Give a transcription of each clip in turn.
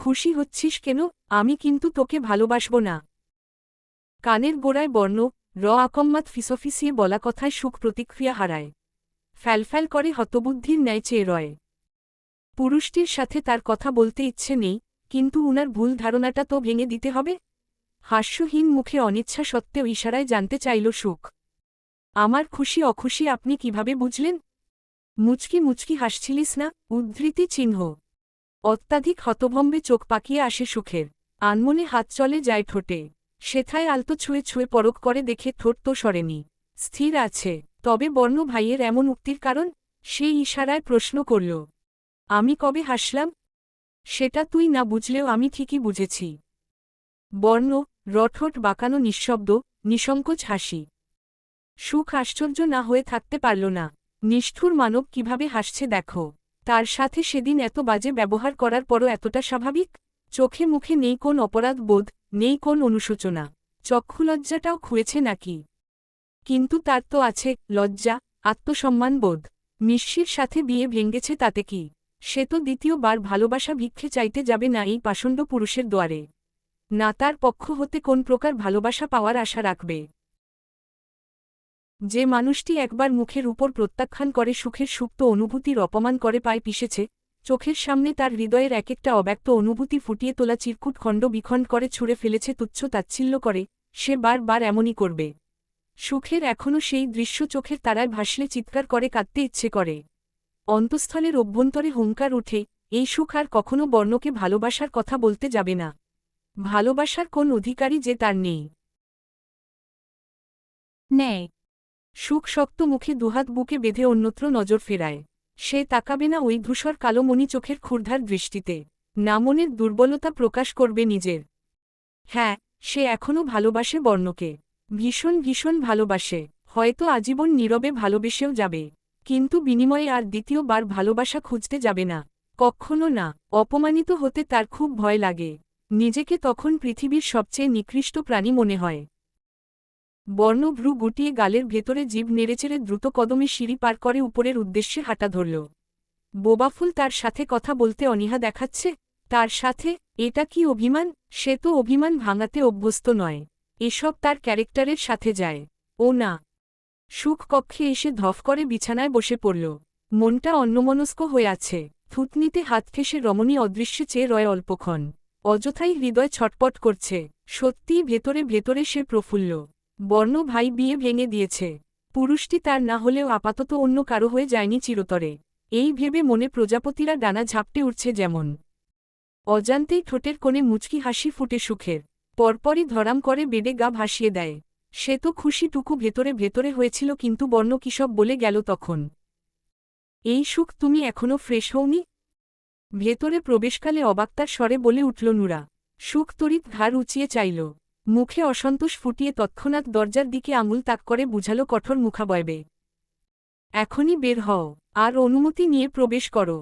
খুশি হচ্ছিস কেন? আমি কিন্তু তোকে ভালোবাসব না। কানের গোড়ায় বর্ণ, র আকম্মাত ফিসফিসিয়ে বলা কথায় সুখ প্রতিক্রিয়া হারায়। ফ্যালফ্যাল করে হতবুদ্ধির ন্যায় চেয়ে রয়। পুরুষটির সাথে তার কথা বলতে ইচ্ছে নেই, কিন্তু উনার ভুল ধারণাটা তো ভেঙে দিতে হবে। হাস্যহীন মুখে অনিচ্ছা সত্ত্বেও ইশারায় জানতে চাইল সুখ। আমার খুশি অখুশি আপনি কীভাবে বুঝলেন? মুচকি মুচকি হাসছিলিস না? উদ্ধৃতি চিহ্ন। অত্যাধিক হতভম্বে চোখ পাকিয়ে আসে সুখের। আনমনে হাত চলে যায় ঠোঁটে। সেথায় আলতো ছুঁয়ে ছুঁয়ে পরক করে দেখে ঠোঁট তো সরেনি। স্থির আছে। তবে বর্ণ ভাইয়ের এমন উক্তির কারণ সেই ইশারায় প্রশ্ন করল, আমি কবে হাসলাম? সেটা তুই না বুঝলেও আমি ঠিকই বুঝেছি। বর্ণ, রঠোট বাঁকানো নিঃশব্দ, নিঃসংকোচ হাসি। সুখ আশ্চর্য না হয়ে থাকতে পারল না। নিষ্ঠুর মানব কীভাবে হাসছে দেখো। তার সাথে সেদিন এত বাজে ব্যবহার করার পরও এতটা স্বাভাবিক? চোখে মুখে নেই কোন অপরাধ বোধ, নেই কোন অনুশোচনা। চক্ষুলজ্জাটাও খুয়েছে নাকি? কিন্তু তার তো আছে লজ্জা, আত্মসম্মান বোধ। মিশ্রির সাথে বিয়ে ভেঙ্গেছে তাতে কি? সে তো দ্বিতীয়বার ভালোবাসা ভিক্ষে চাইতে যাবে না এই পাষণ্ড পুরুষের দ্বারে না তার পক্ষ হতে কোন প্রকার ভালোবাসা পাওয়ার আশা রাখবে? যে মানুষটি একবার মুখের উপর প্রত্যাখ্যান করে সুখের সুপ্ত অনুভূতির অপমান করে পায় পিষেছে, চোখের সামনে তার হৃদয়ের এক একটা অব্যক্ত অনুভূতি ফুটিয়ে তোলা চিরকুট খণ্ড বিখণ্ড করে ছুঁড়ে ফেলেছে তুচ্ছ তাচ্ছিল্য করে, সে বার বার এমনই করবে। সুখের এখনও সেই দৃশ্য চোখের তারায় ভাসলে চিৎকার করে, কাঁদতে ইচ্ছে করে। অন্তঃস্থলের অভ্যন্তরে হুঙ্কার উঠে এই সুখ আর কখনো বর্ণকে ভালোবাসার কথা বলতে যাবে না। ভালোবাসার কোন অধিকারী যে তার নেই। নেয় সুখ শক্ত মুখে দুহাত বুকে বেঁধে অন্যত্র নজর ফেরায়। সে তাকাবে না ওই ধূসর কালো মণি চোখের ক্ষুর্ধার দৃষ্টিতে। না মনের দুর্বলতা প্রকাশ করবে নিজের। হ্যাঁ সে এখনও ভালোবাসে বর্ণকে। ভীষণ ভীষণ ভালোবাসে। হয়তো আজীবন নীরবে ভালোবেসেও যাবে। কিন্তু বিনিময়ে আর দ্বিতীয়বার ভালোবাসা খুঁজতে যাবে না। কখনো না, অপমানিত হতে তার খুব ভয় লাগে। নিজেকে তখন পৃথিবীর সবচেয়ে নিকৃষ্ট প্রাণী মনে হয়। বর্ণভ্রু গুটিয়ে গালের ভেতরে জীব নেড়েচেড়ে দ্রুত কদমে সিঁড়ি পার করে উপরের উদ্দেশ্যে হাঁটা ধরল। বোবাফুল তার সাথে কথা বলতে অনীহা দেখাচ্ছে, তার সাথে, এটা কি অভিমান? সে তো অভিমান ভাঙাতে অভ্যস্ত নয়। এসব তার ক্যারেক্টারের সাথে যায়। ও না সুখ কক্ষে এসে ধফ করে বিছানায় বসে পড়ল। মনটা অন্যমনস্ক হয়ে আছে। থুতনিতে হাত ঠেসে রমণী অদৃশ্যে চেয়ে রয় অল্পক্ষণ। অযথাই হৃদয় ছটপট করছে। সত্যিই ভেতরে ভেতরে সে প্রফুল্ল। বর্ণ ভাই বিয়ে ভেঙে দিয়েছে। পুরুষটি তার না হলেও আপাতত অন্য কারও হয়ে যায়নি চিরতরে। এই ভেবে মনে প্রজাপতিরা ডানা ঝাপটে উঠছে যেমন। অজান্তেই ঠোঁটের কোণে মুচকি হাসি ফুটে সুখের। পরপরই ধরাম করে বেডে গা ভাসিয়ে দেয়। সে তো খুশিটুকু ভেতরে ভেতরে হয়েছিল কিন্তু বর্ণ কিসব বলে গেল তখন। এই সুখ তুমি এখনও ফ্রেশ হওনি? ভেতরে প্রবেশকালে অবাক্তার স্বরে বলে উঠল নুরা। সুখ তরিত ঘাড় উঁচিয়ে চাইল। মুখে অসন্তোষ ফুটিয়ে তৎক্ষণাৎ দরজার দিকে আঙুল তাক করে বুঝালো কঠোর মুখাবয়বে। এখনই বের হও, আর অনুমতি নিয়ে প্রবেশ করো।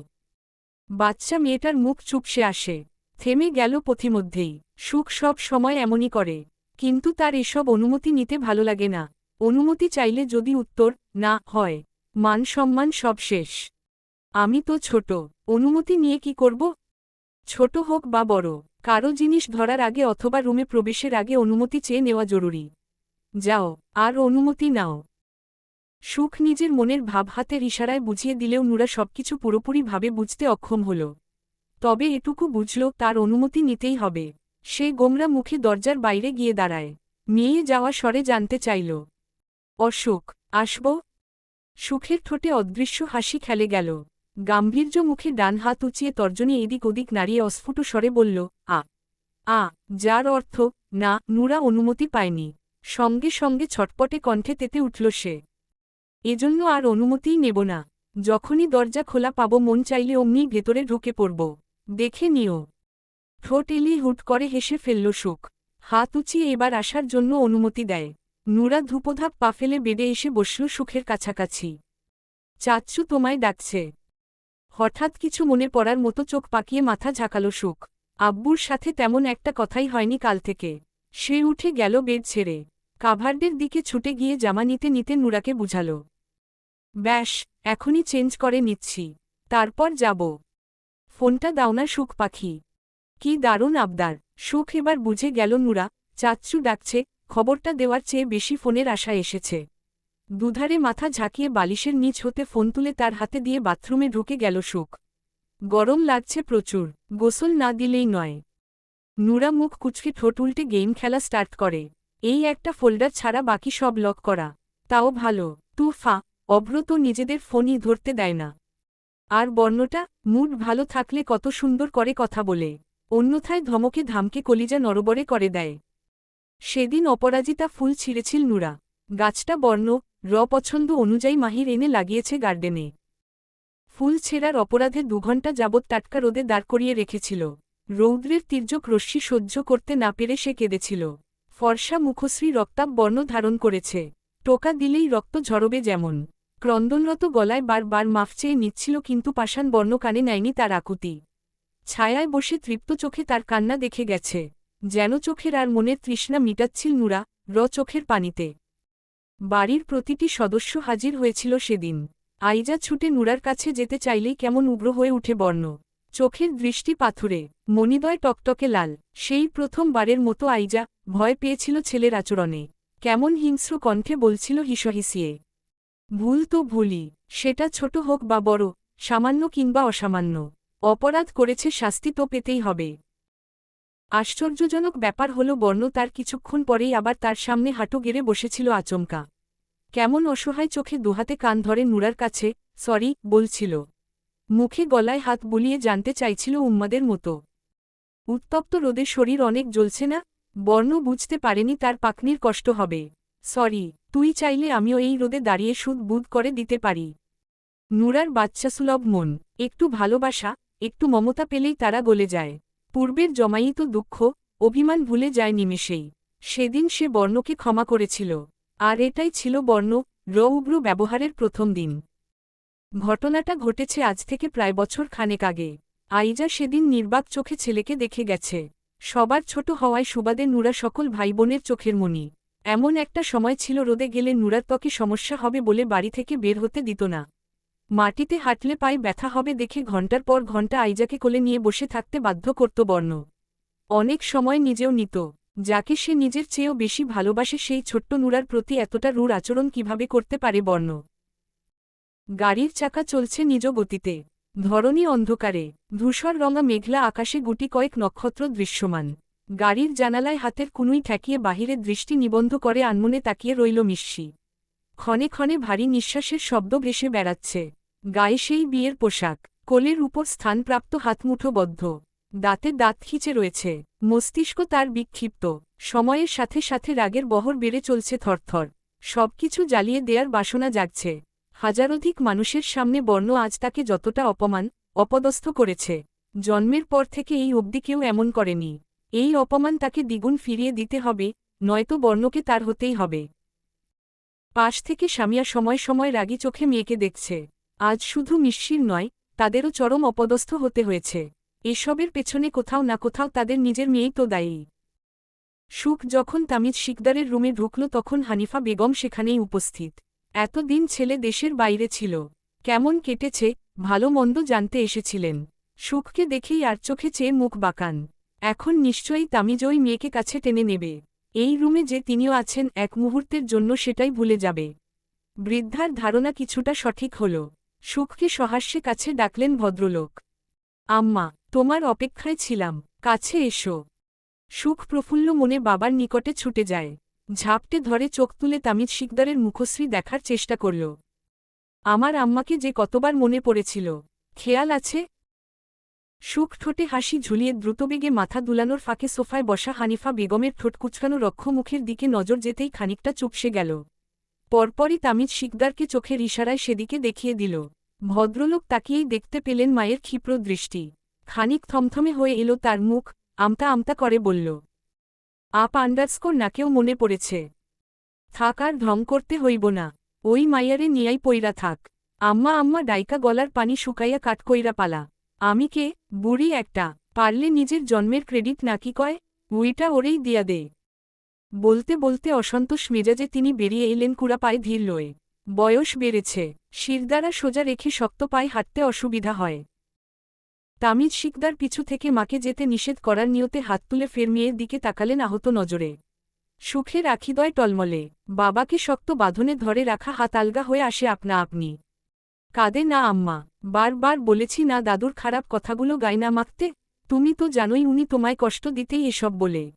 বাচ্চা মেয়েটার মুখ চুপসে আসে, থেমে গেল পথিমধ্যেই। সুখ সব সময় এমনই করে, কিন্তু তার এসব অনুমতি নিতে ভালো লাগে না। অনুমতি চাইলে যদি উত্তর, না হয়, মান সম্মান সব শেষ। আমি তো ছোট, অনুমতি নিয়ে কি করব? ছোট হোক বা বড় কারও জিনিস ধরার আগে অথবা রুমে প্রবেশের আগে অনুমতি চেয়ে নেওয়া জরুরি। যাও, আর অনুমতি নাও। সুখ নিজের মনের ভাব হাতের ইশারায় বুঝিয়ে দিলেও নুরা সবকিছু পুরোপুরিভাবে বুঝতে অক্ষম হল। তবে এটুকু বুঝল, তার অনুমতি নিতেই হবে। সে গোমরা মুখে দরজার বাইরে গিয়ে দাঁড়ায়। মেয়ে যাওয়া স্বরে জানতে চাইল। অশোক, আসব? সুখের ঠোঁটে অদৃশ্য হাসি খেলে গেল। গাম্ভীর্য মুখে ডান হাত উঁচিয়ে তর্জনী এদিক ওদিক নাড়িয়ে অস্ফুট স্বরে বলল, আ আ, যার অর্থ, না, নুরা অনুমতি পায়নি। সঙ্গে সঙ্গে ছটপটে কণ্ঠে তেতে উঠল সে। এজন্য আর অনুমতিই নেব না। যখনই দরজা খোলা পাব মন চাইলে অমনি ভেতরে ঢুকে পড়ব। দেখে নিও ঠোঁট হুট করে হেসে ফেলল সুখ। হাত উঁচিয়ে এবার আসার জন্য অনুমতি দেয়। নুরা ধূপধাপ পা ফেলে বেডে এসে বসল সুখের কাছাকাছি। চাচ্চু তোমায় ডাকছে। হঠাৎ কিছু মনে পড়ার মতো চোখ পাকিয়ে মাথা ঝাঁকালো সুখ। আব্বুর সাথে তেমন একটা কথাই হয়নি কাল থেকে। সে উঠে গেল বেড ছেড়ে। কাভার্ডের দিকে ছুটে গিয়ে জামা নিতে নিতে নুরাকে বুঝাল। ব্যাস, এখনই চেঞ্জ করে নিচ্ছি। তারপর যাব। ফোনটা দাও না সুখ পাখি। কি দারুণ আবদার। সুখ এবার বুঝে গেল নুরা, চাচ্চু ডাকছে, খবরটা দেওয়ার চেয়ে বেশি ফোনের আশা এসেছে। দুধারে মাথা ঝাঁকিয়ে বালিশের নিচ হতে ফোন তুলে তার হাতে দিয়ে বাথরুমে ঢুকে গেল সুখ। গরম লাগছে প্রচুর, গোসল না দিলেই নয়। নুরা মুখ কুচকে ঠোঁট উল্টে গেম খেলা স্টার্ট করে। এই একটা ফোল্ডার ছাড়া বাকি সব লক করা। তাও ভালো। তুফা অভ্র তো নিজেদের ফোনই ধরতে দেয় না। আর বর্ণটা, মুড ভালো থাকলে কত সুন্দর করে কথা বলে। অন্যথায় ধমকে ধামকে কলিজা নরবরে করে দেয়। সেদিন অপরাজিতা ফুল ছিঁড়েছিল নুরা। গাছটা বর্ণ র পছন্দ অনুযায়ী মাহির এনে লাগিয়েছে গার্ডেনে। ফুল ছেঁড়ার অপরাধে দুঘণ্টা যাবৎ টাটকা রোদে দাঁড় করিয়ে রেখেছিল। রৌদ্রের তীর্যক রশ্মি সহ্য করতে না পেরে সে কেঁদেছিল। ফর্সা মুখশ্রী রক্তাব বর্ণ ধারণ করেছে। টোকা দিলেই রক্ত ঝরবে যেমন। ক্রন্দনরত গলায় বারবার মাফ চেয়ে নিচ্ছিল কিন্তু পাষাণ বর্ণ কানে নেয়নি তার আকুতি। ছায়ায় বসে তৃপ্ত চোখে তার কান্না দেখে গেছে। যেন চোখের আর মনের তৃষ্ণা মিটাচ্ছিল নুরা, র চোখের পানিতে। বাড়ির প্রতিটি সদস্য হাজির হয়েছিল সেদিন। আইজা ছুটে নুরার কাছে যেতে চাইলেই কেমন উগ্র হয়ে উঠে বর্ণ। চোখের দৃষ্টি পাথুরে, মণিদয় টকটকে লাল। সেই প্রথমবারের মতো আইজা ভয় পেয়েছিল ছেলের আচরণে। কেমন হিংস্র কণ্ঠে বলছিল হিসহিসিয়ে, ভুল তো ভুলই, সেটা ছোট হোক বা বড়, সামান্য কিংবা অসামান্য। অপরাধ করেছে শাস্তি তো পেতেই হবে। আশ্চর্যজনক ব্যাপার হল, বর্ণ তার কিছুক্ষণ পরেই আবার তার সামনে হাঁটু গেড়ে বসেছিল আচমকা। কেমন অসহায় চোখে দুহাতে কান ধরে নুরার কাছে, সরি, বলছিল। মুখে গলায় হাত বুলিয়ে জানতে চাইছিল উম্মাদের মতো। উত্তপ্ত রোদে শরীর অনেক জ্বলছে না? বর্ণ বুঝতে পারেনি তার পাকনির কষ্ট হবে। সরি, তুই চাইলে আমিও এই রোদে দাঁড়িয়ে সুদ বুধ করে দিতে পারি। নুরার বাচ্চাসুলভ মন, একটু ভালোবাসা, একটু মমতা পেলেই তারা গলে যায়। পূর্বের জমায়িত দুঃখ, অভিমান ভুলে যায় নিমেষেই। সেদিন সে বর্ণকে ক্ষমা করেছিল। আর এটাই ছিল বর্ণ র উগ্র ব্যবহারের প্রথম দিন। ঘটনাটা ঘটেছে আজ থেকে প্রায় বছর খানেক আগে। আইজা সেদিন নির্বাক চোখে ছেলেকে দেখে গেছে। সবার ছোট হওয়ায় সুবাদে নুরা সকল ভাই বোনের চোখের মনি। এমন একটা সময় ছিল রোদে গেলে নুরার ত্বকে সমস্যা হবে বলে বাড়ি থেকে বের হতে দিত না। মাটিতে হাঁটলে পায়ে ব্যথা হবে দেখে ঘণ্টার পর ঘণ্টা আইজাকে কোলে নিয়ে বসে থাকতে বাধ্য করত বর্ণ। অনেক সময় নিজেও নিত। যাকে সে নিজের চেয়েও বেশি ভালোবাসে সেই ছোট্ট নুরার প্রতি এতটা রূঢ় আচরণ কীভাবে করতে পারে বর্ণ? গাড়ির চাকা চলছে নিজ গতিতে। ধরণী অন্ধকারে। ধূসর রঙা মেঘলা আকাশে গুটি কয়েক নক্ষত্র দৃশ্যমান। গাড়ির জানালায় হাতের কুনুই ঠেকিয়ে বাহিরে দৃষ্টি নিবন্ধ করে আনমনে তাকিয়ে রইল মিশ্রি ক্ষণে ক্ষণে ভারী নিঃশ্বাসের শব্দ ভেসে বেড়াচ্ছে। গায়ে সেই বিয়ের পোশাক, কোলের উপর স্থানপ্রাপ্ত হাতমুঠোবদ্ধ। দাঁতে দাঁত খিচে রয়েছে, মস্তিষ্ক তার বিক্ষিপ্ত, সময়ের সাথে সাথে রাগের বহর বেড়ে চলছে থরথর। সবকিছু জ্বালিয়ে দেয়ার বাসনা জাগছে। হাজারোধিক মানুষের সামনে বর্ণ আজ তাকে যতটা অপমান, অপদস্থ করেছে। জন্মের পর থেকে এই অবধি কেউ এমন করেনি। এই অপমান তাকে দ্বিগুণ ফিরিয়ে দিতে হবে, নয়তো বর্ণকে তার হতেই হবে। পাশ থেকে স্বামিয়া সময় সময় রাগী চোখে মেয়েকে দেখছে। আজ শুধু মিশ্রির নয়, তাদেরও চরম অপদস্থ হতে হয়েছে। এসবের পেছনে কোথাও না কোথাও তাদের নিজের মেয়েই তো দায়ী। সুখ যখন তামিজ শিকদারের রুমে ঢুকল তখন হানিফা বেগম সেখানেই উপস্থিত। এতদিন ছেলে দেশের বাইরে ছিল। কেমন কেটেছে, ভালো মন্দ জানতে এসেছিলেন। সুখকে দেখেই আর চোখে চেয়ে মুখ বাঁকান। এখন নিশ্চয়ই তামিজ ওই মেয়েকে কাছে টেনে নেবে। এই রুমে যে তিনিও আছেন এক মুহূর্তের জন্য সেটাই ভুলে যাবে। বৃদ্ধার ধারণা কিছুটা সঠিক হল। সুখকে সহাস্যে কাছে ডাকলেন ভদ্রলোক। আম্মা, তোমার অপেক্ষায় ছিলাম, কাছে এসো। সুখ প্রফুল্ল মনে বাবার নিকটে ছুটে যায়। ঝাপটে ধরে চোখ তুলে তামিজ শিকদারের মুখশ্রী দেখার চেষ্টা করল। আমার আম্মাকে যে কতবার মনে পড়েছিল, খেয়াল আছে? সুখ ঠোঁটে হাসি ঝুলিয়ে দ্রুতবেগে মাথা দুলানোর ফাঁকে সোফায় বসা হানিফা বেগমের ঠোঁট কুচকানো রক্ষমুখের দিকে নজর যেতেই খানিকটা চুপসে গেল। পরপরই তামিজ শিকদারকে চোখের ইশারায় সেদিকে দেখিয়ে দিল। ভদ্রলোক তাকিয়েই দেখতে পেলেন মায়ের ক্ষিপ্র দৃষ্টি। খানিক থমথমে হয়ে এলো তার মুখ, আমতা আমতা করে বলল, আপ আন্ডারস্কোর নাকেও মনে পড়েছে। থাক আর ঢং করতে হইব না। ওই মাইয়ারে নিয়াই পইরা থাক। আম্মা আম্মা ডাইকা গলার পানি শুকাইয়া কাঠকইরা পালা। আমি কে? বুড়ি একটা। পারলে নিজের জন্মের ক্রেডিট নাকি কয়? উইটা ওরেই দিয়া দে। বলতে বলতে অসন্তোষ মেজাজে তিনি বেরিয়ে এলেন কুড়া পায়ে ধীর লয়ে। বয়স বেড়েছে শিরদারা সোজা রেখে শক্ত পায়ে হাঁটতে অসুবিধা হয়। তামিজ শিকদার পিছু থেকে মাকে যেতে নিষেধ করার নিয়তে হাত তুলে ফের মেয়ের দিকে তাকালেন আহত নজরে। সুখে আখিদয় টলমলে, বাবাকে শক্ত বাঁধনে ধরে রাখা হাত আলগা হয়ে আসে আপনা আপনি। কাঁদে না আম্মা, বারবার বলেছি না দাদুর খারাপ কথাগুলো গায় না মাখতে, তুমি তো জানোই উনি তোমায় কষ্ট দিতেই এসব বলে।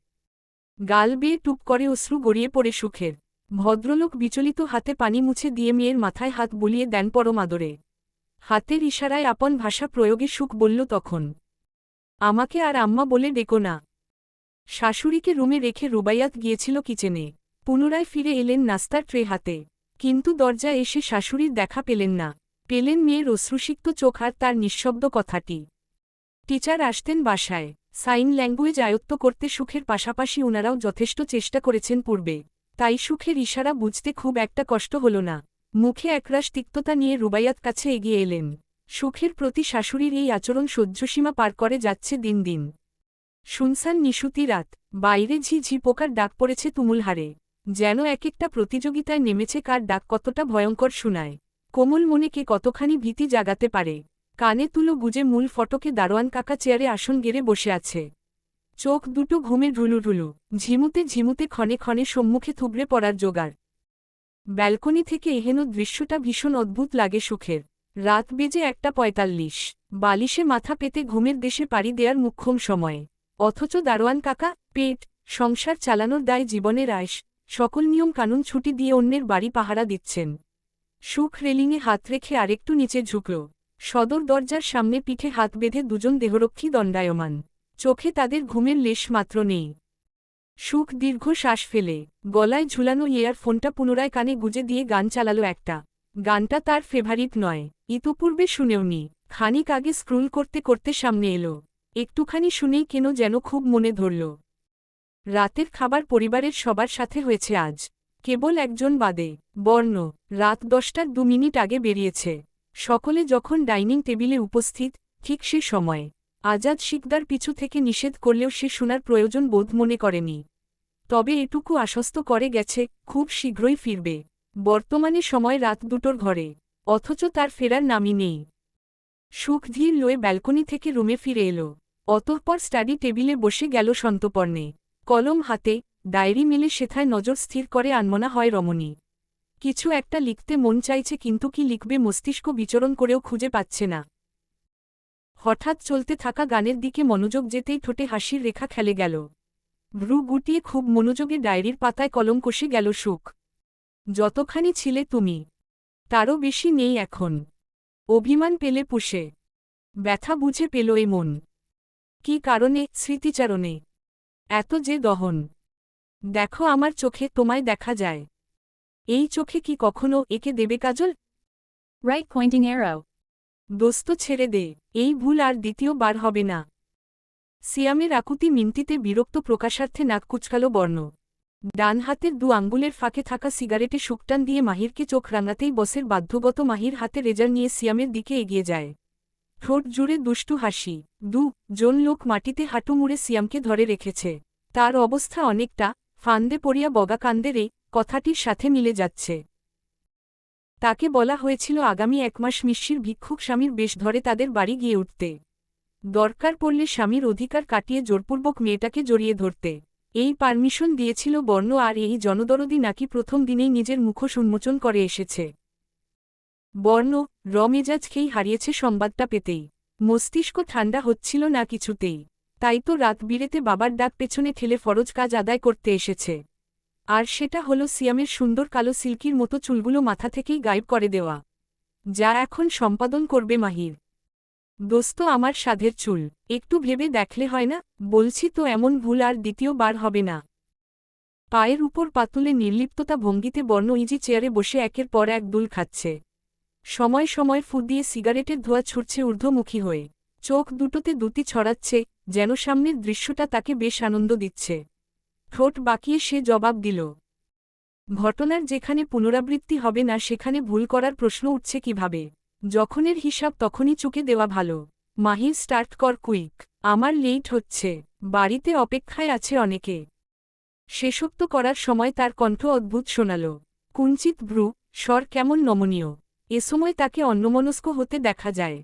গাল বেয়ে টুপ করে অশ্রু গড়িয়ে পড়ে সুখের। ভদ্রলোক বিচলিত হাতে পানি মুছে দিয়ে মেয়ের মাথায় হাত বুলিয়ে দেন পরম আদরে হাতের ইশারায় আপন ভাষা প্রয়োগে সুখ বলল তখন, আমাকে আর আম্মা বলে ডেকো না। শাশুড়িকে রুমে রেখে রুবাইয়াত গিয়েছিল কিচেনে। পুনরায় ফিরে এলেন নাস্তার ট্রে হাতে। কিন্তু দরজা এসে শাশুড়ির দেখা পেলেন না। পেলেন মেয়ের অশ্রুসিক্ত চোখ আর তার নিঃশব্দ কথাটি। টিচার আসতেন বাসায়। সাইন ল্যাঙ্গুয়েজ আয়ত্ত করতে সুখের পাশাপাশি ওনারাও যথেষ্ট চেষ্টা করেছেন পূর্বে। তাই সুখের ইশারা বুঝতে খুব একটা কষ্ট হল না। মুখে একরাশ তিক্ততা নিয়ে রুবাইয়াত কাছে এগিয়ে এলেন। সুখের প্রতি শাশুড়ির এই আচরণ সহ্যসীমা পার করে যাচ্ছে দিন দিন। শুনসান নিশুতি রাত, বাইরে ঝি ঝি পোকার ডাক পড়েছে তুমুল হারে। যেন এক একটা প্রতিযোগিতায় নেমেছে কার ডাক কতটা ভয়ঙ্কর শোনায়। কোমল মনে কে কতখানি ভীতি জাগাতে পারে। কানে তুলো গুজে মূল ফটকে দারোয়ান কাকা চেয়ারে আসন গেড়ে বসে আছে। চোখ দুটো ঘুমে ঢুলু ঢুলু, ঝিমুতে ঝিমুতে ক্ষণে ক্ষণে সম্মুখে থুবড়ে পড়ার জোগাড়। ব্যালকনি থেকে এহেন দৃশ্যটা ভীষণ অদ্ভুত লাগে সুখের। রাত বেজে একটা পঁয়তাল্লিশ, বালিশে মাথা পেতে ঘুমের দেশে পাড়ি দেয়ার মুখ্যম সময়ে। অথচ দারোয়ান কাকা, পেট, সংসার চালানোর দায় জীবনের আয়স, সকল নিয়ম কানুন ছুটি দিয়ে অন্যের বাড়ি পাহারা দিচ্ছেন। সুখ রেলিংয়ে হাত রেখে আরেকটু নিচে ঝুঁকল। সদর দরজার সামনে পিঠে হাত বেঁধে দুজন দেহরক্ষী দণ্ডায়মান। চোখে তাদের ঘুমের লেশ মাত্র নেই। সুখ দীর্ঘ শ্বাস ফেলে। গলায় ঝুলানো ইয়ারফোনটা পুনরায় কানে গুজে দিয়ে গান চালালো একটা। গানটা তার ফেভারিট নয়। ইতোপূর্বে শুনেওনি। খানিক আগে স্ক্রুল করতে করতে সামনে এলো। একটুখানি শুনেই কেন যেন খুব মনে ধরল। রাতের খাবার পরিবারের সবার সাথে হয়েছে আজ। কেবল একজন বাদে। বর্ণ। রাত দশটার দু মিনিট আগে বেরিয়েছে। সকলে যখন ডাইনিং টেবিলে উপস্থিত, ঠিক সে সময়ে, আজাদ শিকদার পিছু থেকে নিষেধ করলেও সে শোনার প্রয়োজন বোধ মনে করেনি। তবে এটুকু আশ্বস্ত করে গেছে, খুব শীঘ্রই ফিরবে। বর্তমানে সময় রাত দুটোর ঘরে, অথচ তার ফেরার নামই নেই। সুখ ধীর লয়ে ব্যালকনি থেকে রুমে ফিরে এলো। অতঃপর স্টাডি টেবিলে বসে গেল সন্তপর্ণে। কলম হাতে, ডায়েরি মেলে সেথায় নজর স্থির করে আনমনা হয় রমণী। কিছু একটা লিখতে মন চাইছে কিন্তু কি লিখবে মস্তিষ্ক বিচরণ করেও খুঁজে পাচ্ছে না। হঠাৎ চলতে থাকা গানের দিকে মনোযোগ যেতেই ঠোঁটে হাসির রেখা খেলে গেল। ভ্রু গুটিয়ে খুব মনোযোগে ডায়েরির পাতায় কলম কষে গেল সুখ। যতখানি ছিলে তুমি, তারও বেশি নেই এখন। অভিমান পেলে পুষে, ব্যথা বুঝে পেল এ মন। কি কারণে, স্মৃতিচারণে? এত যে দহন। দেখো আমার চোখে তোমায় দেখা যায়। এই চোখে কি কখনো একে দেবে কাজল? Right pointing arrow. দোস্ত ছেড়ে দে এই ভুল আর দ্বিতীয় বার হবে না। সিয়ামের আকুতি মিনতিতে বিরক্ত প্রকাশার্থে নাক কুচকাল বর্ণ। ডান হাতের দু আঙ্গুলের ফাঁকে থাকা সিগারেটে শুকটান দিয়ে মাহিরকে চোখ রাঙাতেই বসের বাধ্যগত মাহির হাতে রেজার নিয়ে সিয়ামের দিকে এগিয়ে যায়। ঠোঁট জুড়ে দুষ্টু হাসি। দু জন লোক মাটিতে হাঁটু মুড়ে সিয়ামকে ধরে রেখেছে। তার অবস্থা অনেকটা ফান্দে পড়িয়া বগা কান্দেরে কথাটির সাথে মিলে যাচ্ছে। তাকে বলা হয়েছিল আগামী এক মাস ভিক্ষুক স্বামীর বেশ ধরে তাদের বাড়ি গিয়ে উঠতে। দরকার পড়লে স্বামীর অধিকার কাটিয়ে জোরপূর্বক মেয়েটাকে জড়িয়ে ধরতে। এই পারমিশন দিয়েছিল বর্ণ আর এই জনদরদি নাকি প্রথম দিনেই নিজের মুখোশ উন্মোচন করে এসেছে। বর্ণ, রমেজাজ খেই হারিয়েছে সংবাদটা পেতেই। মস্তিষ্ক ঠান্ডা হচ্ছিল না কিছুতেই। তাই তো রাত বিরেতে বাবার ডাক পেছনে ঠেলে ফরজ কাজ আদায় করতে এসেছে। আর সেটা হলো সিয়ামের সুন্দর কালো সিল্কির মতো চুলগুলো মাথা থেকেই গায়েব করে দেওয়া। যা এখন সম্পাদন করবে মাহির। দোস্ত, আমার সাধের চুল। একটু ভেবে দেখলে হয় না? বলছি তো এমন ভুল আর দ্বিতীয়বার হবে না। পায়ের উপর পাতুলে নির্লিপ্ততা ভঙ্গিতে বর্ণ ইজি চেয়ারে বসে একের পর এক দুল খাচ্ছে। সময় সময় ফু দিয়ে সিগারেটের ধোয়া ছুটছে ঊর্ধ্বমুখী হয়ে। চোখ দুটোতে দুটি ছড়াচ্ছে, যেন সামনের দৃশ্যটা তাকে বেশ আনন্দ দিচ্ছে। ঠোঁট বাকিয়ে সে জবাব দিল, ঘটনার যেখানে পুনরাবৃত্তি হবে না, সেখানে ভুল করার প্রশ্ন উঠছে কীভাবে? যখনের হিসাব তখনই চুকে দেওয়া ভালো। মাহির স্টার্ট কর কুইক, আমার লেট হচ্ছে, বাড়িতে অপেক্ষায় আছে অনেকে। শেষোক্ত করার সময় তার কণ্ঠ অদ্ভুত শোনাল, কুঞ্চিত ভ্রু, স্বর কেমন নমনীয়। এ সময় তাকে অন্যমনস্ক হতে দেখা যায়।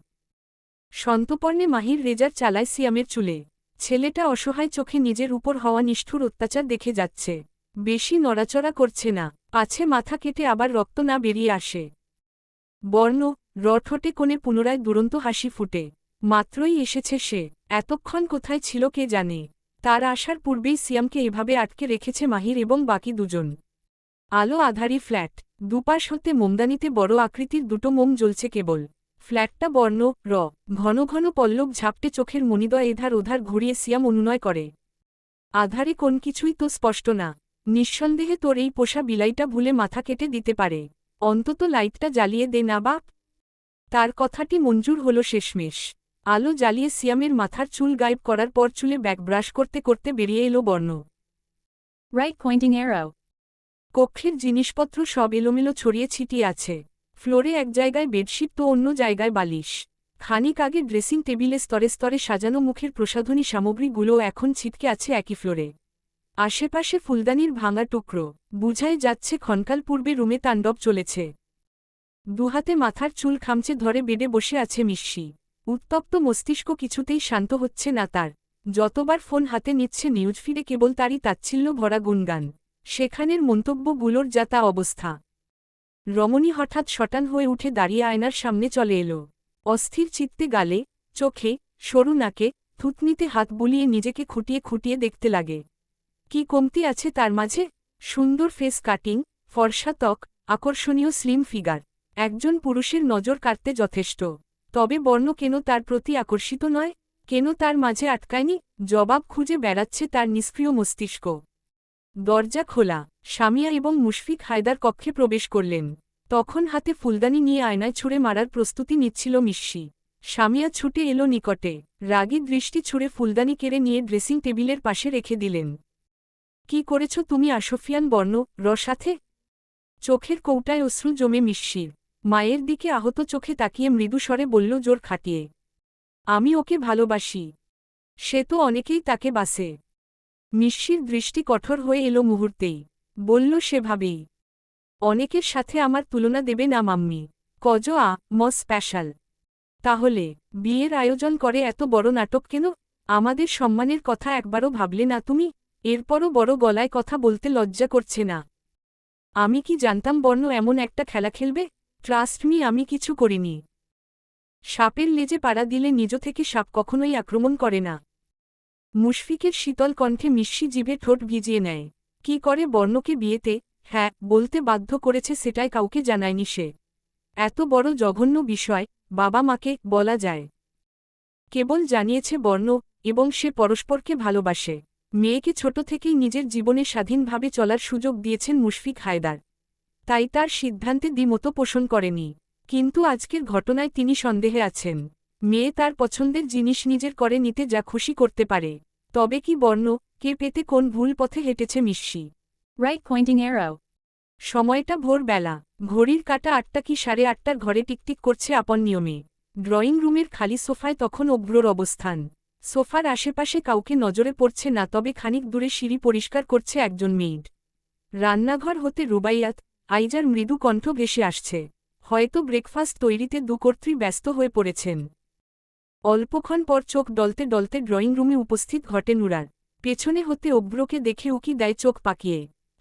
সন্তপর্ণে মাহির রেজার চালায় সিয়ামের চুলে। ছেলেটা অসহায় চোখে নিজের উপর হওয়া নিষ্ঠুর অত্যাচার দেখে যাচ্ছে। বেশি নড়াচড়া করছে না, পাছে মাথা কেটে আবার রক্ত না বেরিয়ে আসে। বর্ণ, রঠোটে কোণে পুনরায় দুরন্ত হাসি ফুটে। মাত্রই এসেছে সে, এতক্ষণ কোথায় ছিল কে জানে। তার আসার পূর্বেই সিয়ামকে এভাবে আটকে রেখেছে মাহির এবং বাকি দুজন। আলো আধারি ফ্ল্যাট, দুপাশ হতে মোমদানিতে বড় আকৃতির দুটো মোম জ্বলছে কেবল। ফ্ল্যাটটা বর্ণ র। ঘন ঘন পল্লব ঝাপটে চোখের মনিদয় এধার ওধার ঘুরিয়ে সিয়াম অনুনয় করে। আধারে কোন কিছুই তো স্পষ্ট না। নিঃসন্দেহে তোর এই পোষা বিলাইটা ভুলে মাথা কেটে দিতে পারে। অন্তত লাইটটা জ্বালিয়ে দে না বাপ। তার কথাটি মঞ্জুর হল শেষমেশ। আলো জ্বালিয়ে সিয়ামের মাথার চুল গায়েব করার পর চুলে ব্যাক ব্রাশ করতে করতে বেরিয়ে এলো বর্ণ। Right pointing arrow. কক্ষের জিনিসপত্র সব এলোমেলো ছড়িয়ে ছিটিয়ে আছে। ফ্লোরে এক জায়গায় বেডশিট তো অন্য জায়গায় বালিশ। খানিক আগে ড্রেসিং টেবিলে স্তরে স্তরে সাজানো মুখের প্রসাধনী সামগ্রীগুলো এখন ছিটকে আছে একই ফ্লোরে। আশেপাশে ফুলদানির ভাঙা টুকরো। বুঝাই যাচ্ছে ক্ষণকাল পূর্বে রুমে তাণ্ডব চলেছে। দুহাতে মাথার চুল খামচে ধরে বেডে বসে আছে মিশ্রি উত্তপ্ত মস্তিষ্ক কিছুতেই শান্ত হচ্ছে না তার। যতবার ফোন হাতে নিচ্ছে নিউজ ফিডে কেবল তারই তাচ্ছিল্য ভরা গুনগান সেখানের মন্তব্যগুলোর যা তা অবস্থা। রমণী হঠাৎ শটান হয়ে উঠে দাঁড়িয়ে আয়নার সামনে চলে এলো। অস্থির চিত্তে গালে, চোখে, সরু নাকে, থুতনিতে হাত বুলিয়ে নিজেকে খুঁটিয়ে খুঁটিয়ে দেখতে লাগে। কি কমতি আছে তার মাঝে? সুন্দর ফেস কাটিং ফর্সা ত্বক, আকর্ষণীয় স্লিম ফিগার একজন পুরুষের নজর কাটতে যথেষ্ট। তবে বর্ণ কেন তার প্রতি আকর্ষিত নয়? কেন তার মাঝে আটকায়নি? জবাব খুঁজে বেড়াচ্ছে তার নিষ্ক্রিয় মস্তিষ্ক। দরজা খোলা। সামিয়া এবং মুশফিক হায়দার কক্ষে প্রবেশ করলেন। তখন হাতে ফুলদানি নিয়ে আয়নায় ছুঁড়ে মারার প্রস্তুতি নিচ্ছিল মিশ্রি সামিয়া ছুটে এলো নিকটে। রাগী দৃষ্টি ছুঁড়ে ফুলদানি কেড়ে নিয়ে ড্রেসিং টেবিলের পাশে রেখে দিলেন। কি করেছ তুমি আশফিয়ান বর্ণ র সাথে? চোখের কৌটায় অশ্রু জমে মিশ্রির মায়ের দিকে আহত চোখে তাকিয়ে মৃদুস্বরে বলল, জোর খাটিয়ে। আমি ওকে ভালোবাসি। সে তো অনেকেই তাকে বাসে। মিশ্রির দৃষ্টি কঠোর হয়ে এলো মুহূর্তেই। বলল সেভাবেই। অনেকের সাথে আমার তুলনা দেবে না মাম্মি। কজ আ ম স্পেশাল। তাহলে, বিয়ের আয়োজন করে এত বড় নাটক কেন? আমাদের সম্মানের কথা একবারও ভাবলে না তুমি? এরপরও বড় গলায় কথা বলতে লজ্জা করছে না। আমি কি জানতাম বর্ণ এমন একটা খেলা খেলবে? ট্রাস্ট মি, আমি কিছু করিনি। সাপের লেজে পাড়া দিলে নিজ থেকে সাপ কখনোই আক্রমণ করে না। মুশফিকের শীতল কণ্ঠে মিশ্রি জিভে ঠোঁট ভিজিয়ে নেয়। কি করে বর্ণকে বিয়েতে হ্যাঁ বলতে বাধ্য করেছে সেটাই কাউকে জানায়নি সে। এত বড় জঘন্য বিষয়, বাবা মাকে বলা যায়। কেবল জানিয়েছে বর্ণ, এবং সে পরস্পরকে ভালোবাসে। মেয়েকে ছোট থেকেই নিজের জীবনে স্বাধীনভাবে চলার সুযোগ দিয়েছেন মুশফিক হায়দার। তাই তার সিদ্ধান্তে দ্বিমত পোষণ করেনি। কিন্তু আজকের ঘটনায় তিনি সন্দেহে আছেন। মেয়ে তার পছন্দের জিনিস নিজের করে নিতে যা খুশি করতে পারে। তবে কি বর্ণ কে পেতে কোন ভুল পথে হেঁটেছে মিশ্রি রাইট pointing arrow. সময়টা ভোরবেলা। ঘড়ির কাটা আটটা কি সাড়ে আটটার ঘরে টিকটিক করছে আপন নিয়মে। ড্রয়িং রুমের খালি সোফায় তখন অভ্রর অবস্থান। সোফার আশেপাশে কাউকে নজরে পড়ছে না, তবে খানিক দূরে সিঁড়ি পরিষ্কার করছে একজন মেয়েড রান্নাঘর হতে রুবাইয়াত, আইজার মৃদু কণ্ঠ ভেসে আসছে। হয়তো ব্রেকফাস্ট তৈরিতে দুকর্ত্রী ব্যস্ত হয়ে পড়েছেন। অল্পক্ষণ পর চোখ ডলতে ডলতে ড্রয়িং রুমে উপস্থিত ঘটে নুরার। পেছনে হতে অভ্রকে দেখে উকি দেয় চোখ পাকিয়ে।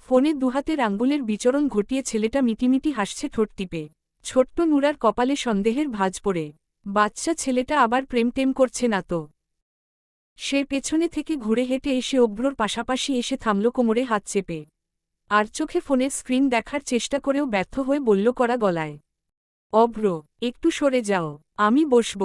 ফোনে দুহাতের আঙ্গুলের বিচরণ ঘটিয়ে ছেলেটা মিটিমিটি হাসছে, ঠোঁট টিপে। ছোট্ট নুরার কপালে সন্দেহের ভাঁজ পড়ে। বাচ্চা ছেলেটা আবার প্রেম টেম করছে না তো। সে পেছনে থেকে ঘুরে হেঁটে এসে অভ্রর পাশাপাশি এসে থামল কোমরে হাত চেপে। আর চোখে ফোনের স্ক্রিন দেখার চেষ্টা করেও ব্যর্থ হয়ে বলল করা গলায় অভ্র একটু সরে যাও, আমি বসব।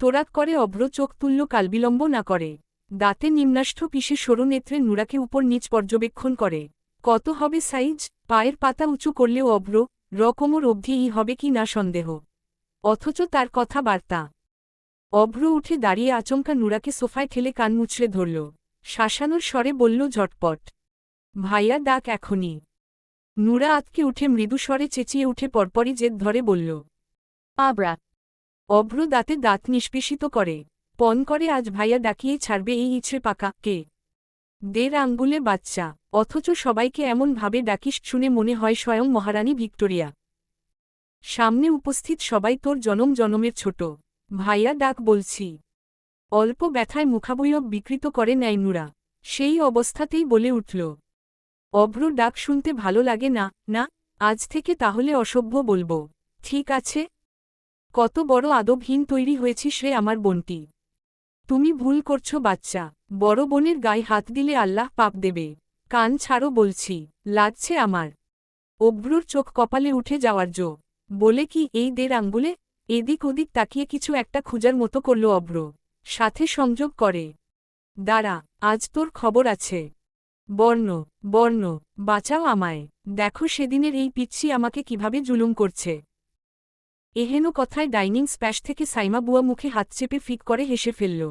তোরাত করে অভ্র চোখ তুলল, কালবিলম্ব না করে। দাঁতে নিম্নাষ্ঠ পিষে সরু নেত্রে নুরাকে উপর নিচ পর্যবেক্ষণ করে। কত হবে সাইজ? পায়ের পাতা উঁচু করলেও অভ্র রকমর অবধি ই হবে কি না সন্দেহ। অথচ তার কথা বার্তা অভ্র উঠে দাঁড়িয়ে আচমকা নুরাকে সোফায় ঠেলে কান মুচড়ে ধরল। শাসানোর স্বরে বলল, ঝটপট। ভাইয়া, ডাক এখনই। নুরা আতকে উঠে মৃদু স্বরে চেঁচিয়ে উঠে পরপরই জেদ ধরে বলল Abra. অভ্র দাঁতে দাঁত নিষ্পেষিত করে। পণ করে, আজ ভাইয়া ডাকিয়ে ছাড়বে এই ইছড়ে পাকা কে? দের আঙ্গুলে বাচ্চা। অথচ সবাইকে এমন ভাবে ডাকিস শুনে মনে হয় স্বয়ং মহারানী ভিক্টোরিয়া। সামনে উপস্থিত সবাই তোর জনম জনমের ছোট। ভাইয়া ডাক বলছি। অল্প ব্যথায় মুখাবয়ব বিকৃত করে নেয় নুরা। সেই অবস্থাতেই বলে উঠল, অভ্র ডাক শুনতে ভালো লাগে না না, আজ থেকে তাহলে অসভ্য বলব। ঠিক আছে। কত বড় আদবহীন তৈরি হয়েছিস রে আমার বোনটি। তুমি ভুল করছ, বাচ্চা। বড় বোনের গায়ে হাত দিলে আল্লাহ পাপ দেবে। কান ছাড়ো বলছি, লাগছে আমার। অভ্রুর চোখ কপালে উঠে যাওয়ার জো। বলে কি, এই দের আঙ্গুলে? এদিক ওদিক তাকিয়ে কিছু একটা খুঁজার মতো করল অভ্র সাথে সংযোগ করে। দাঁড়া, আজ তোর খবর আছে। বর্ণ বর্ণ, বাঁচাও আমায়। দেখো সেদিনের এই পিচ্ছি আমাকে কীভাবে জুলুম করছে। এহেন কথায় ডাইনিং স্প্যাশ থেকে সাইমা বুয়া মুখে হাত চেপে ফিক করে হেসে ফেলল।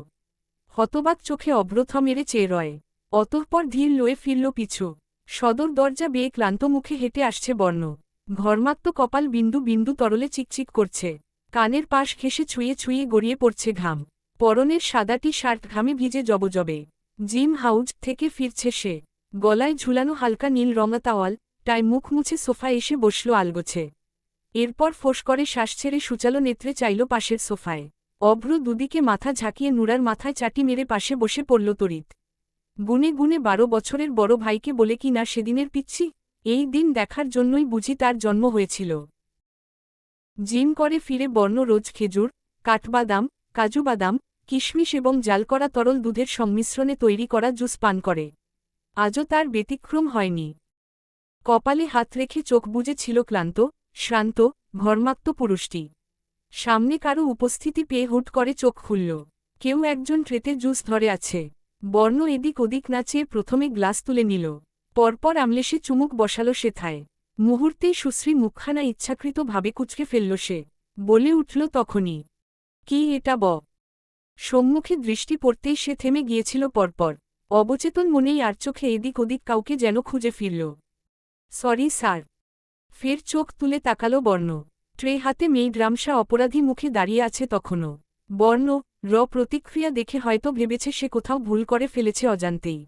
হতবাক চোখে অব্রথ মেরে চেয়ে রয়। অতঃপর ধীর লয়ে ফিরল পিছু। সদর দরজা বেয়ে ক্লান্ত মুখে হেঁটে আসছে বর্ণ। ঘর্মাত্ম কপাল বিন্দু বিন্দু তরলে চিকচিক করছে। কানের পাশ ঘেসে ছুঁয়ে ছুঁয়ে গড়িয়ে পড়ছে ঘাম। পরনের সাদাটি শার্ট ঘামে ভিজে জবজবে। জিম হাউজ থেকে ফিরছে সে। গলায় ঝুলানো হালকা নীল রঙা তাওয়াল, টাই মুখ মুছে সোফায় এসে বসল আলগোছে। এরপর ফোঁস করে শ্বাস ছেড়ে সুচালো নেত্রে চাইল পাশের সোফায়। অভ্র দুদিকে মাথা ঝাঁকিয়ে নুরার মাথায় চাটি মেরে পাশে বসে পড়ল তরিত। গুনে গুনে বারো বছরের বড় ভাইকে বলে কি না সেদিনের পিচ্ছি? এই দিন দেখার জন্যই বুঝি তার জন্ম হয়েছিল। জিম করে ফিরে বর্ণ রোজ খেজুর, কাঠবাদাম কাজুবাদাম কিশমিশ এবং জাল করা তরল দুধের সংমিশ্রণে তৈরি করা জুস পান করে। আজও তার ব্যতিক্রম হয়নি। কপালে হাত রেখে চোখ বুজে ছিল ক্লান্ত শ্রান্ত ঘর্মাক্ত পুরুষটি। সামনে কারও উপস্থিতি পেয়ে হুট করে চোখ খুলল। কেউ একজন ট্রেতে জুস ধরে আছে। বর্ণ এদিক ওদিক না চেয়ে প্রথমে গ্লাস তুলে নিল। পরপর আমলেসে চুমুক বসালো সেথায়। মুহূর্তেই সুশ্রী মুখখানা ইচ্ছাকৃতভাবে কুচকে ফেলল সে। বলে উঠল, তখনই। কি এটা ব? সম্মুখে দৃষ্টি পড়তেই সে থেমে গিয়েছিল পরপর। অবচেতন মনেই আর চোখে এদিক ওদিক কাউকে যেন খুঁজে ফিরল। Sorry sir. ফের চোখ তুলে তাকালো বর্ণ। ট্রে হাতে মেয়ে গ্রামসা অপরাধী মুখে দাঁড়িয়ে আছে তখনও। বর্ণ, র প্রতিক্রিয়া দেখে হয়তো ভেবেছে সে কোথাও ভুল করে ফেলেছে অজান্তেই।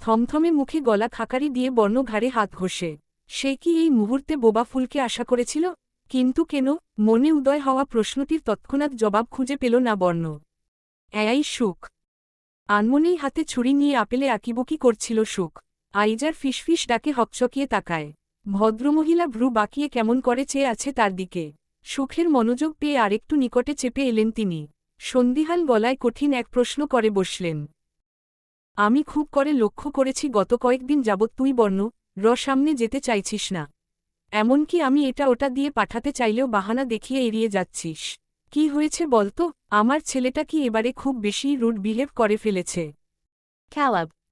থমথমে মুখে গলা খাকারি দিয়ে বর্ণ ঘাড়ে হাত ঘষে। সে কি এই মুহূর্তে বোবা ফুলকে আশা করেছিল? কিন্তু কেন? মনে উদয় হওয়া প্রশ্নটির তৎক্ষণাৎ জবাব খুঁজে পেল না বর্ণ। এয়াই সুখ। আনমনেই হাতে ছুরি নিয়ে আপেলে আকিবুকি করছিল সুখ। আইজার ফিসফিস ডাকে হকচকিয়ে তাকায়। ভদ্রমহিলা ভ্রু বাকিয়ে কেমন করে চেয়ে আছে তার দিকে। সুখের মনোযোগ পেয়ে আরেকটু নিকটে চেপে এলেন তিনি। সন্দিহান গলায় কঠিন এক প্রশ্ন করে বসলেন। আমি খুব করে লক্ষ্য করেছি গত কয়েকদিন যাবৎ তুই বর্ণ, র সামনে যেতে চাইছিস না। এমনকি আমি এটা ওটা দিয়ে পাঠাতে চাইলেও বাহানা দেখিয়ে এড়িয়ে যাচ্ছিস। কি হয়েছে বলতো, আমার ছেলেটা কি এবারে খুব বেশি রুড বিহেভ করে ফেলেছে? Caleb.